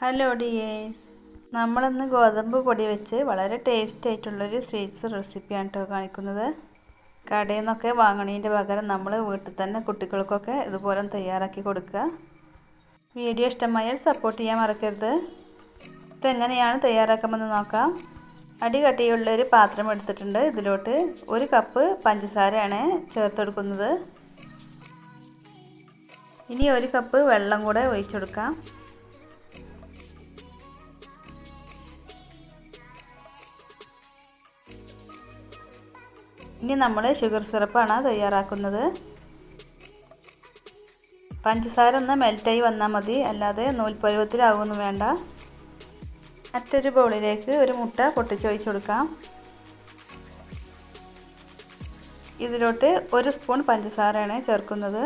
Hello dears നമ്മളിന്ന് ഗോതമ്പ് പൊടി വെച്ച് വളരെ ടേസ്റ്റ് ആയിട്ടുള്ളൊരു സ്വീറ്റ്സ് റെസിപ്പിയാണ് കേട്ടോ കാണിക്കുന്നത്. കടയിൽ നിന്നൊക്കെ വാങ്ങണതിന്റെ പകരം നമ്മൾ വീട്ടിൽ തന്നെ കുട്ടികൾക്കൊക്കെ ഇതുപോലെ തയ്യാറാക്കി കൊടുക്കുക. വീഡിയോ ഇഷ്ടമായാൽ സപ്പോർട്ട് ചെയ്യാൻ മറക്കരുത്. ഇതെങ്ങനെയാണ് തയ്യാറാക്കാമെന്ന് നോക്കാം. അടി കട്ടിയുള്ളൊരു പാത്രം എടുത്തിട്ടുണ്ട്. ഇതിലോട്ട് ഒരു കപ്പ് പഞ്ചസാരയാണ് ചേർത്തെടുക്കുന്നത് ഇനി ഒരു കപ്പ് വെള്ളം കൂടെ ഒഴിച്ചെടുക്കാം ഇനി നമ്മൾ ഷുഗർ സിറപ്പാണ് തയ്യാറാക്കുന്നത്. പഞ്ചസാര ഒന്ന് മെൽറ്റായി വന്നാൽ മതി. അല്ലാതെ നൂൽപ്പരുവത്തിലാവുമൊന്നും വേണ്ട. മറ്റൊരു ബൗളിലേക്ക് ഒരു മുട്ട പൊട്ടിച്ചൊഴിച്ച് കൊടുക്കാം. ഇതിലോട്ട് ഒരു സ്പൂൺ പഞ്ചസാരയാണ് ചേർക്കുന്നത്.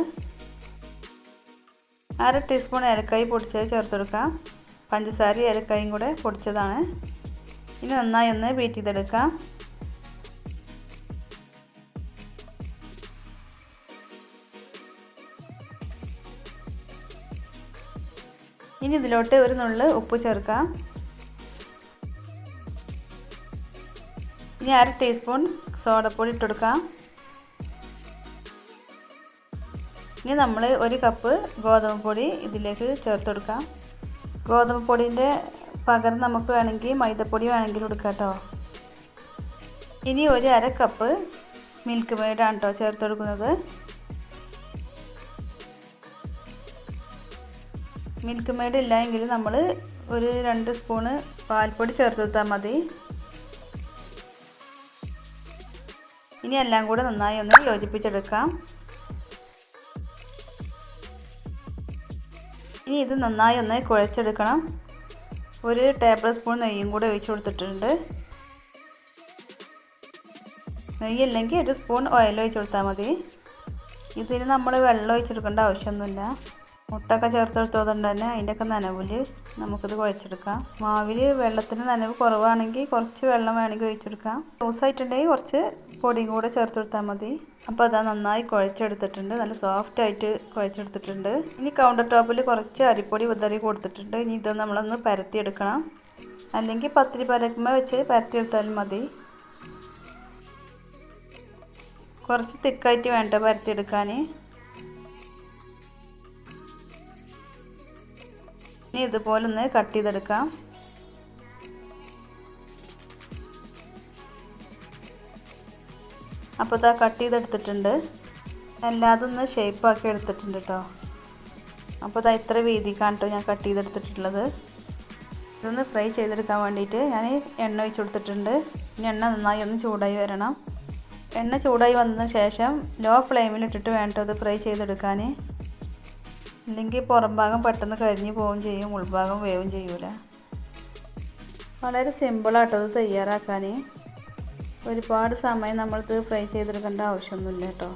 അര ടീസ്പൂൺ ഏലക്കായി പൊടിച്ചത് ചേർത്ത് കൊടുക്കാം. പഞ്ചസാര ഏലക്കായും കൂടെ പൊടിച്ചതാണ്. ഇനി നന്നായി ഒന്ന് ബീറ്റ് ചെയ്തെടുക്കാം. ഇനി ഇതിലോട്ട് ഒരു നുള്ളു ഉപ്പ് ചേർക്കാം. ഇനി അര ടീസ്പൂൺ സോഡപ്പൊടി ഇട്ടെടുക്കാം ഇനി നമ്മൾ ഒരു കപ്പ് ഗോതമ്പ് പൊടി ഇതിലേക്ക് ചേർത്ത് കൊടുക്കാം. ഗോതമ്പ് പൊടിന്റെ പകരം നമുക്ക് വേണമെങ്കിൽ മൈദപ്പൊടി വേണമെങ്കിൽ കൊടുക്കാം കേട്ടോ. ഇനി ഒരു അര കപ്പ് മിൽക്ക് മെയ്ഡാണ് കേട്ടോ ചേർത്ത് കൊടുക്കുന്നത്. മിൽക്ക് മെയ്ഡ് ഇല്ല നമ്മൾ ഒരു രണ്ട് സ്പൂണ് പാൽപ്പൊടി ചേർത്ത് കൊടുത്താൽ മതി. ഇനി എല്ലാം കൂടെ നന്നായി ഒന്ന് യോജിപ്പിച്ചെടുക്കാം. ഇനി ഇത് നന്നായി ഒന്ന് കുഴച്ചെടുക്കണം. ഒരു ടേബിൾ സ്പൂൺ നെയ്യും കൂടെ ഒഴിച്ചു കൊടുത്തിട്ടുണ്ട്. നെയ്യില്ലെങ്കിൽ ഒരു സ്പൂൺ ഓയിൽ ഒഴിച്ചു കൊടുത്താൽ മതി. ഇതിന് നമ്മൾ വെള്ളം ഒഴിച്ചെടുക്കേണ്ട ആവശ്യമൊന്നുമില്ല. മുട്ടൊക്കെ ചേർത്തെടുത്തതുകൊണ്ട് തന്നെ അതിന്റെയൊക്കെ നനവിൽ നമുക്കിത് കുഴച്ചെടുക്കാം. മാവിൽ വെള്ളത്തിന് നനവ് കുറവാണെങ്കിൽ കുറച്ച് വെള്ളം വേണമെങ്കിൽ ഒഴിച്ചെടുക്കാം. ലൂസായിട്ടുണ്ടെങ്കിൽ കുറച്ച് പൊടിയും കൂടെ ചേർത്ത് കൊടുത്താൽ മതി. അപ്പോൾ അതാ നന്നായി കുഴച്ചെടുത്തിട്ടുണ്ട്. നല്ല സോഫ്റ്റ് ആയിട്ട് കുഴച്ചെടുത്തിട്ടുണ്ട്. ഇനി കൗണ്ടർ ടോപ്പിൽ കുറച്ച് അരിപ്പൊടി ഉദറി കൊടുത്തിട്ടുണ്ട്. ഇനി ഇത് നമ്മളൊന്ന് പരത്തിയെടുക്കണം. അല്ലെങ്കിൽ പത്തിരി പരക്കുമ്പ വെച്ച് പരത്തിയെടുത്താലും മതി. കുറച്ച് തിക്കായിട്ട് വേണ്ട പരത്തിയെടുക്കാൻ ഇനി ഇതുപോലെ ഒന്ന് കട്ട് ചെയ്തെടുക്കാം. അപ്പോൾ ഇതാ കട്ട് ചെയ്തെടുത്തിട്ടുണ്ട്. എല്ലാതും ഒന്ന് ഷേപ്പാക്കി എടുത്തിട്ടുണ്ട് കേട്ടോ അപ്പോൾ ഇതാ ഇത്ര വീതിക്കാണ് കേട്ടോ ഞാൻ കട്ട് ചെയ്തെടുത്തിട്ടുള്ളത്. ഇതൊന്ന് ഫ്രൈ ചെയ്തെടുക്കാൻ വേണ്ടിയിട്ട് ഞാൻ എണ്ണ ഒഴിച്ച് കൊടുത്തിട്ടുണ്ട്. ഇനി എണ്ണ നന്നായി ഒന്ന് ചൂടായി വരണം. എണ്ണ ചൂടായി വന്നതിന് ശേഷം ലോ ഫ്ലെയിമിൽ ഇട്ടിട്ട് ഇത് ഫ്രൈ ചെയ്തെടുക്കാൻ ഇല്ലെങ്കിൽ പുറം ഭാഗം പെട്ടെന്ന് കരിഞ്ഞു പോവുകയും ചെയ്യും ഉൾഭാഗം വേവും ചെയ്യൂല. വളരെ സിമ്പിളാട്ടോ ഇത് തയ്യാറാക്കാൻ ഒരുപാട് സമയം നമ്മളിത് ഫ്രൈ ചെയ്തെടുക്കേണ്ട ആവശ്യമൊന്നുമില്ല കേട്ടോ.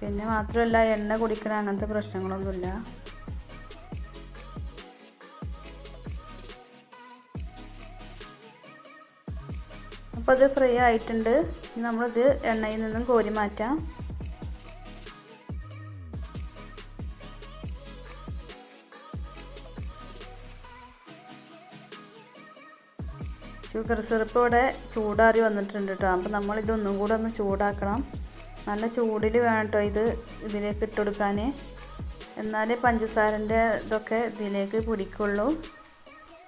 പിന്നെ മാത്രമല്ല എണ്ണ കുടിക്കണ അങ്ങനത്തെ പ്രശ്നങ്ങളൊന്നുമില്ല. അപ്പോൾ അത് ഫ്രൈ ആയിട്ടുണ്ട്. നമ്മളിത് എണ്ണയിൽ നിന്നും കോരി മാറ്റാം. ഷുഗർ സിറപ്പ് ഇവിടെ ചൂടാറി വന്നിട്ടുണ്ട് കേട്ടോ അപ്പോൾ നമ്മളിതൊന്നും കൂടെ ഒന്ന് ചൂടാക്കണം. നല്ല ചൂടിൽ വേണം കേട്ടോ ഇത് ഇതിലേക്ക് ഇട്ടുകൊടുക്കാൻ എന്നാലേ പഞ്ചസാരന്റെ ഇതൊക്കെ ഇതിലേക്ക് പിടിക്കുള്ളൂ.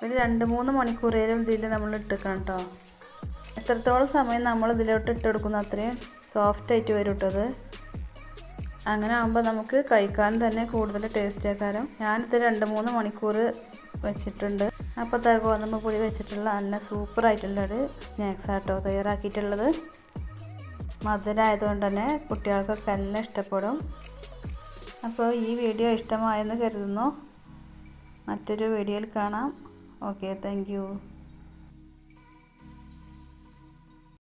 ഒരു രണ്ട് മൂന്ന് മണിക്കൂറേലും ഇതിൽ നമ്മൾ ഇട്ടിക്കണം കേട്ടോ എത്രത്തോളം സമയം നമ്മൾ ഇതിലോട്ട് ഇട്ട് കൊടുക്കുന്ന അത്രയും സോഫ്റ്റ് ആയിട്ട് വരും കേട്ടത് അങ്ങനെ ആകുമ്പോൾ നമുക്ക് കഴിക്കാൻ തന്നെ കൂടുതൽ ടേസ്റ്റ് ആക്കാരം. ഞാനിത് രണ്ട് മൂന്ന് മണിക്കൂർ വെച്ചിട്ടുണ്ട്. അപ്പോൾ ഗോതമ്പ് പൊടി വെച്ചിട്ടുള്ള നല്ല സൂപ്പറായിട്ടുള്ളൊരു സ്നാക്സ് ആട്ടോ തയ്യാറാക്കിയിട്ടുള്ളത്. മധുരമായതുകൊണ്ട് തന്നെ കുട്ടികൾക്കൊക്കെ എല്ലാം ഇഷ്ടപ്പെടും. അപ്പോൾ ഈ വീഡിയോ ഇഷ്ടമായെന്ന് കരുതുന്നു. മറ്റൊരു വീഡിയോയിൽ കാണാം. Okay thank